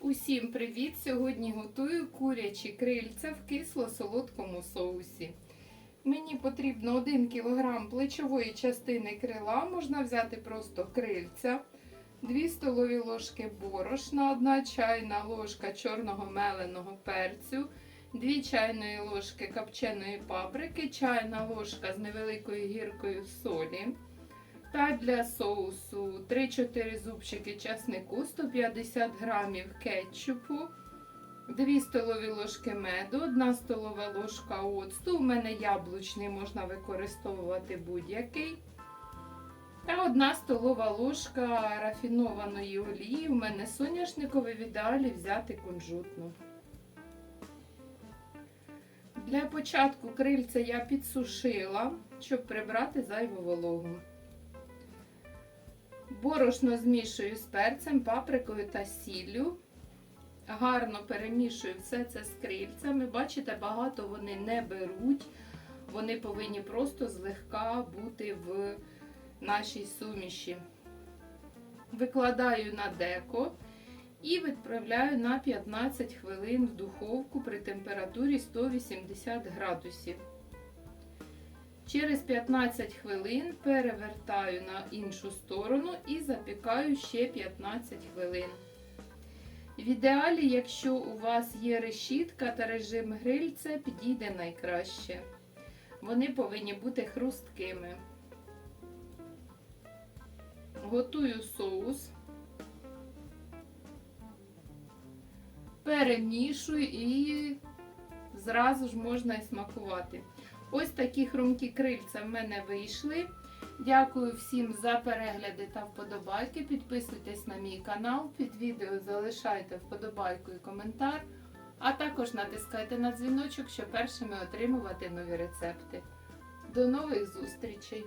Усім привіт! Сьогодні готую курячі крильця в кисло-солодкому соусі. Мені потрібно 1 кг плечової частини крила, можна взяти просто крильця, 2 столові ложки борошна, 1 чайна ложка чорного меленого перцю, 2 чайної ложки копченої паприки, чайна ложка з невеликою гіркою солі. Та для соусу 3-4 зубчики часнику, 150 грамів кетчупу, 2 столові ложки меду, 1 столова ложка оцту. У мене яблучний, можна використовувати будь-який. Та 1 столова ложка рафінованої олії. У мене соняшниковий в ідеалі взяти кунжутну. Для початку крильця я підсушила, щоб прибрати зайву вологу. Борошно змішую з перцем, паприкою та сіллю. Гарно перемішую все це з крильцями. Бачите, багато вони не беруть. Вони повинні просто злегка бути в нашій суміші. Викладаю на деко і відправляю на 15 хвилин в духовку при температурі 180 градусів. Через 15 хвилин перевертаю на іншу сторону і запікаю ще 15 хвилин. В ідеалі, якщо у вас є решітка та режим гриль, це підійде найкраще. Вони повинні бути хрусткими. Готую соус, перемішую і зразу ж можна і смакувати. Ось такі хрумкі крильця в мене вийшли. Дякую всім за перегляди та вподобайки. Підписуйтесь на мій канал. Під відео залишайте вподобайку і коментар. А також натискайте на дзвіночок, щоб першими отримувати нові рецепти. До нових зустрічей!